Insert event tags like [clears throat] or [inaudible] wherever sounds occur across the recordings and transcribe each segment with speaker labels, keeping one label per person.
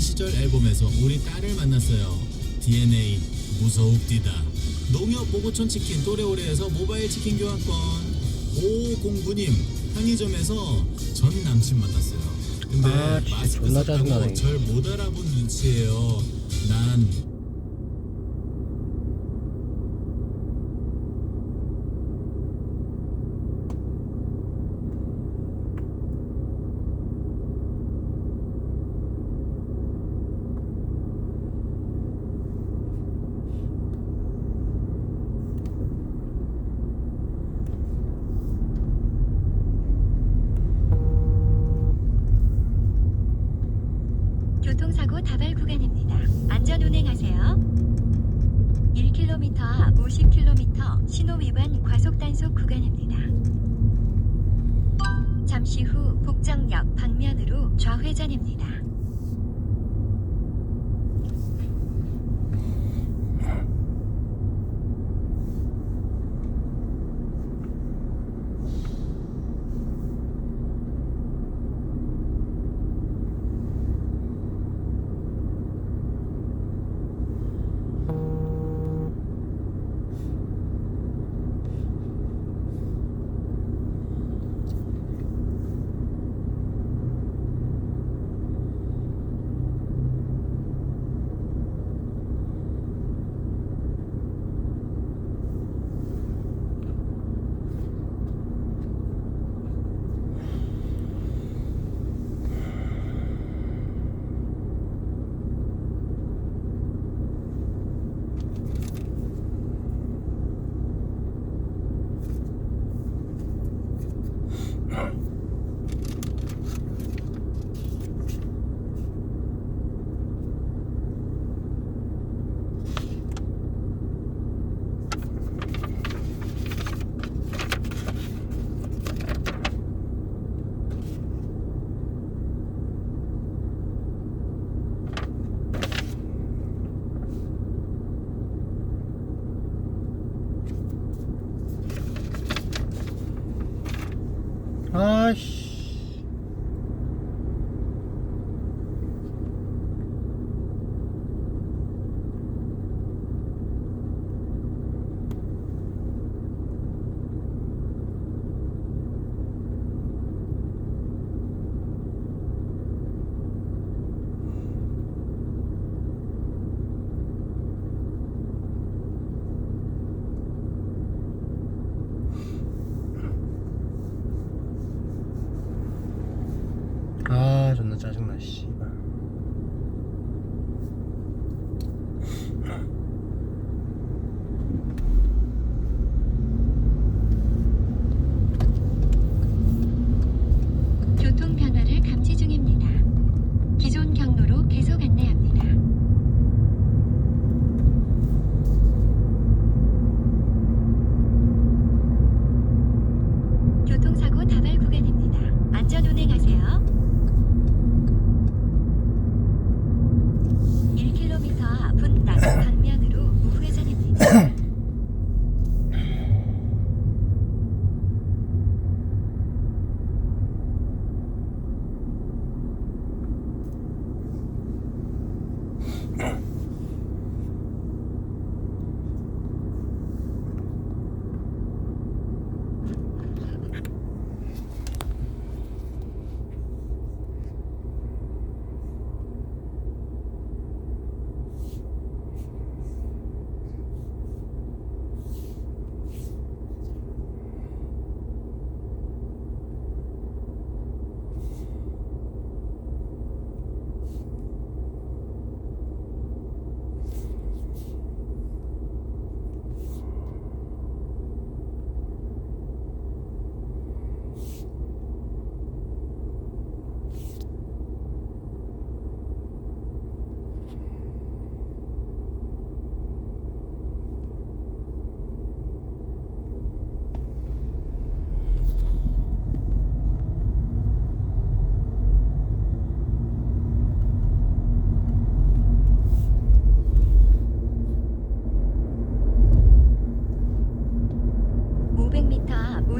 Speaker 1: 어린 시절 앨범에서 우리 딸을 만났어요. DNA 무서웁디다. 농협 보고촌 치킨 또래오래에서 모바일 치킨 교환권. 5509님 편의점에서 전 남친 만났어요. 근데
Speaker 2: 아, 진짜
Speaker 1: 마스크
Speaker 2: 존나
Speaker 1: 썼다고
Speaker 2: 짜증나네.
Speaker 1: 절 못 알아본 눈치예요. 난
Speaker 3: 다발 구간입니다. 안전 운행하세요. 1km, 50km 신호 위반 과속 단속 구간입니다. 잠시 후 복정역 방면으로 좌회전입니다.
Speaker 2: 아씨. 아 존나 짜증나 씨발
Speaker 3: Yeah. [clears throat]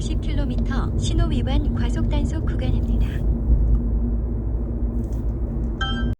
Speaker 3: (50km) 신호 위반 과속 단속 구간입니다.